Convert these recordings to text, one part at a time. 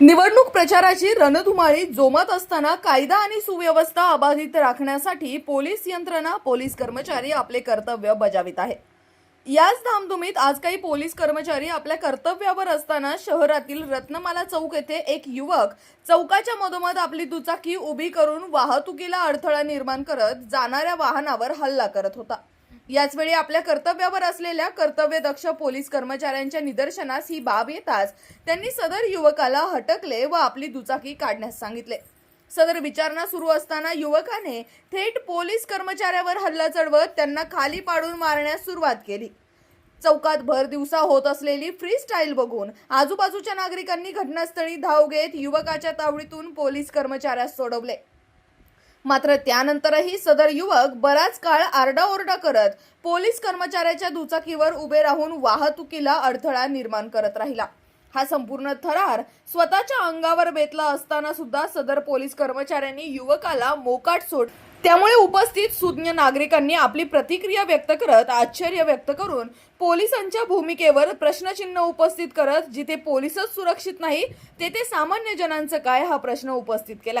निवडणूक प्रचाराची रणधुमाळी जोमत असताना कायदा आणि सुव्यवस्था अबाधित राखण्यासाठी पोलीस यंत्रणा पोलीस कर्मचारी आपले कर्तव्य बजावित आहे. याच धामधुमीत आज काही पोलीस कर्मचारी आपल्या कर्तव्यावर असताना शहरातील रत्नमाला चौक येथे एक युवक चौकाच्या मधोमध आपली दुचाकी उभी करून वाहतुकीला अडथळा निर्माण करत जाणाऱ्या वाहनावर हल्ला करत होता. याचवेळी आपल्या कर्तव्यावर असलेल्या कर्तव्यदक्ष पोलीस कर्मचाऱ्यांच्या निदर्शनास ही बाब येताच त्यांनी सदर युवकाला हटकले व आपली दुचाकी काढण्यास सांगितले. सदर विचारणा सुरू असताना युवकाने थेट पोलीस कर्मचाऱ्यावर हल्ला चढवत त्यांना खाली पाडून मारण्यास सुरुवात केली. चौकात भर दिवसा होत असलेली फ्री स्टाईल बघून आजूबाजूच्या नागरिकांनी घटनास्थळी धाव घेत युवकाच्या तावडीतून पोलीस कर्मचाऱ्यास सोडवले. मात्र त्यानंतरही सदर युवक बराच काळ आरडाओरडा करत पोलीस कर्मचाऱ्याच्या दुचाकीवर उभे राहून वाहतुकीला अडथळा निर्माण करत राहिला. हा संपूर्ण थरार स्वतःच्या अंगावर बेतला असताना सुद्धा सदर पोलीस कर्मचाऱ्यांनी युवकाला मोकाट सोड त्यामुळे उपस्थित सुज्ञ नागरिकांनी आपली प्रतिक्रिया व्यक्त करत आश्चर्य व्यक्त करून पोलिसांच्या भूमिकेवर प्रश्नचिन्ह उपस्थित करत जिथे पोलीसच सुरक्षित नाही तेथे सामान्य जनांचं काय हा प्रश्न उपस्थित केला.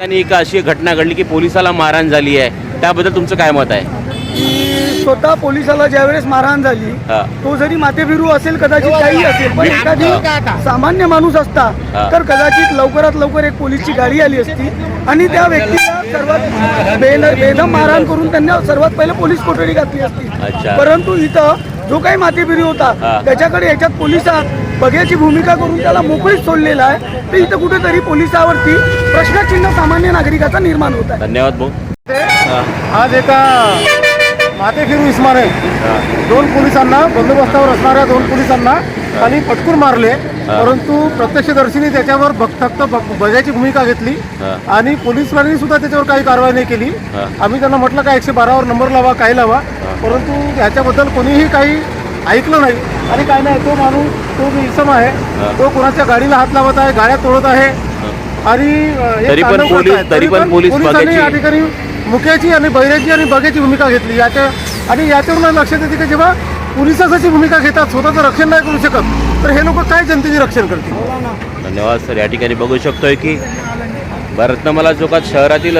आणि एक अशी घटना घडली की पोलिसाला मारहाण झाली आहे. त्याबद्दल तुमचं काय मत आहे? स्वतः पोलिसाला ज्यावेळेस मारहाण झाली हा. तो जरी माथेफिरू असेल कदाचित काही असेल पण एखादी सामान्य माणूस असता. तर कदाचित लवकरात लवकर एक पोलीसची गाडी आली असती आणि त्या व्यक्तीला सर्वात बेदम मारहाण करून त्यांना सर्वात पहिले पोलीस कोठडी घातली असती अच्छा. परंतु इथं जो काही माथेफिरी होता. त्याच्याकडे याच्यात पोलिसात बघ्याची भूमिका करून त्याला मोकळीच सोडलेला आहे तर इथं कुठेतरी पोलिसावरती प्रश्नचिन्ह सामान्य नागरिकाचा निर्माण होत आहे धन्यवाद भाऊ हा, आज एका माथेफिरू इस्माने. हा. दोन पोलिसांना बंदोबस्तावर असणाऱ्या दोन पोलिसांना खाली पटकून मारले. परंतु प्रत्यक्षदर्शीने त्याच्यावर फक्त बजायची भूमिका घेतली. आणि पोलिसवाल्यांनी सुद्धा त्याच्यावर काही कारवाई नाही केली. आम्ही त्यांना म्हटलं का एकशे बारावर नंबर लावा काय लावा. परंतु ह्याच्याबद्दल कोणीही काही ऐकलं नाही. आणि काय नाही तो माणूस तो जो इसम आहे. तो कोणाच्या गाडीला हात लावत आहे गाड्या तोडत आहे. आणि तरी पण पोलीस- पोलिसांनी या ठिकाणी मुख्याची आणि बैराची आणि बघ्याची भूमिका घेतली. याच्या आणि याच्यावरून लक्षात येते की जेव्हा पोलिसाची भूमिका घेतात स्वतःचं रक्षण नाही करू शकत तर हे लोक काय जनतेचे रक्षण करतील? धन्यवाद सर. या ठिकाणी बघू शकतोय की रत्नमाला चौकात शहरातील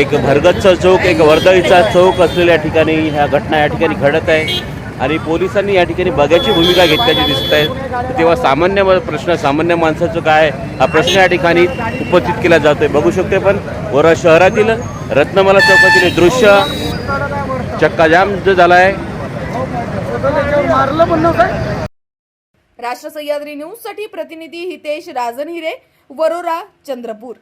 एक भरगतचा चौक एक वर्दळीचा चौक असलेल्या ठिकाणी ह्या घटना या ठिकाणी घडत आहे. आणि पोलिसांनी या ठिकाणी बघ्याची भूमिका घेतल्याची दिसत आहे. तेव्हा सामान्य प्रश्न सामान्य माणसाचं काय हा प्रश्न या ठिकाणी उपस्थित केला जातोय. बघू शकते पण वरा शहरातील रत्नमाला चौकातील दृश्य चक्काजाम जो झाला आहे राष्ट्र सह्याद्री न्यूजसाठी प्रतिनिधी हितेश राजनहिरे वरोरा चंद्रपूर.